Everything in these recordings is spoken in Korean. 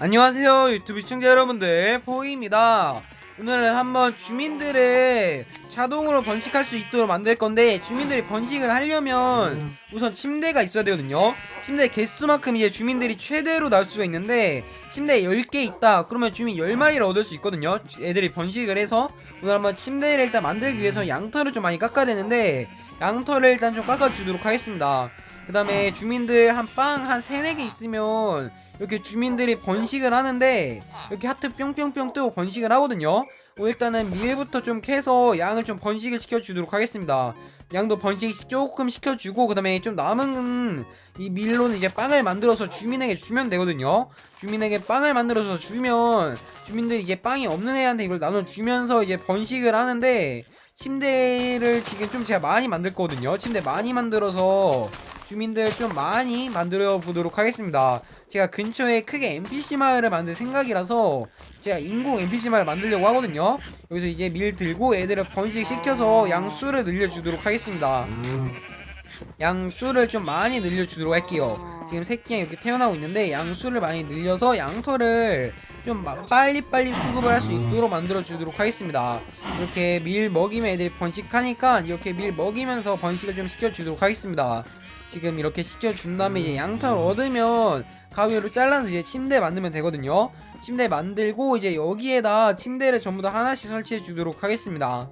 안녕하세요 유튜브 시청자 여러분들. 포이입니다. 오늘은 한번 주민들을 자동으로 번식할 수 있도록 만들 건데 주민들이 번식을 하려면 우선 침대가 있어야 되거든요. 침대 개수만큼 이제 주민들이 최대로 나올 수가 있는데 침대 10개 있다. 그러면 주민 10마리를 얻을 수 있거든요. 애들이 번식을 해서. 오늘 한번 침대를 일단 만들기 위해서 양털을 좀 많이 깎아야 되는데 양털을 일단 좀 깎아주도록 하겠습니다. 그 다음에 주민들 한 빵한 3, 4개 있으면 이렇게 주민들이 번식을 하는데 이렇게 하트 뿅뿅뿅 뜨고 번식을 하거든요. 어, 일단은 밀부터 좀 캐서 양을 좀 번식을 시켜주도록 하겠습니다. 양도 번식 조금 시켜주고 그 다음에 좀 남은 이 밀로는 이제 빵을 만들어서 주민에게 주면 되거든요. 주민에게 빵을 만들어서 주면 주민들이 이제 빵이 없는 애한테 이걸 나눠주면서 이제 번식을 하는데 침대를 지금 좀 제가 많이 만들 거거든요. 침대 많이 만들어서 주민들 좀 많이 만들어 보도록 하겠습니다 제가 근처에 크게 NPC 마을을 만들 생각이라서 제가 인공 NPC 마을 만들려고 하거든요. 여기서 이제 밀 들고 애들을 번식시켜서 양 수를 늘려주도록 하겠습니다. 양 수를 좀 많이 늘려주도록 할게요. 지금 새끼가 이렇게 태어나고 있는데 양 수를 많이 늘려서 양털을 좀 마- 빨리빨리 수급을 할 수 있도록 만들어 주도록 하겠습니다. 이렇게 밀 먹이면 애들이 번식하니까 이렇게 밀 먹이면서 번식을 좀 시켜주도록 하겠습니다. 지금 이렇게 시켜준 다음에 이제 양털 얻으면 가위로 잘라서 이제 침대 만들면 되거든요. 침대 만들고 이제 여기에다 침대를 전부 다 하나씩 설치해 주도록 하겠습니다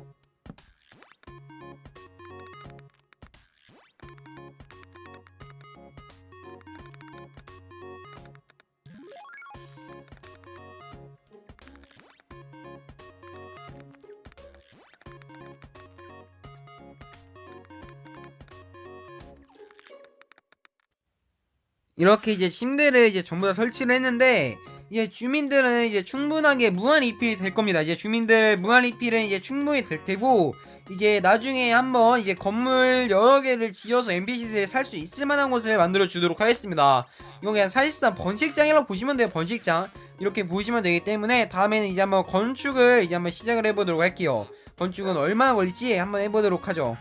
이렇게 이제 침대를 이제 전부 다 설치를 했는데 이제 주민들은 이제 충분하게 무한 리필이 될 겁니다. 이제 주민들 무한 리필은 이제 충분히 될 테고 이제 나중에 한번 이제 건물 여러 개를 지어서 NPC들이 살수 있을 만한 곳을 만들어 주도록 하겠습니다. 이거 그냥 사실상 번식장이라고 보시면 돼요. 번식장 이렇게 보시면 되기 때문에 다음에는 이제 한번 건축을 이제 한번 시작을 해보도록 할게요. 건축은 얼마나 걸릴지 한번 해보도록 하죠.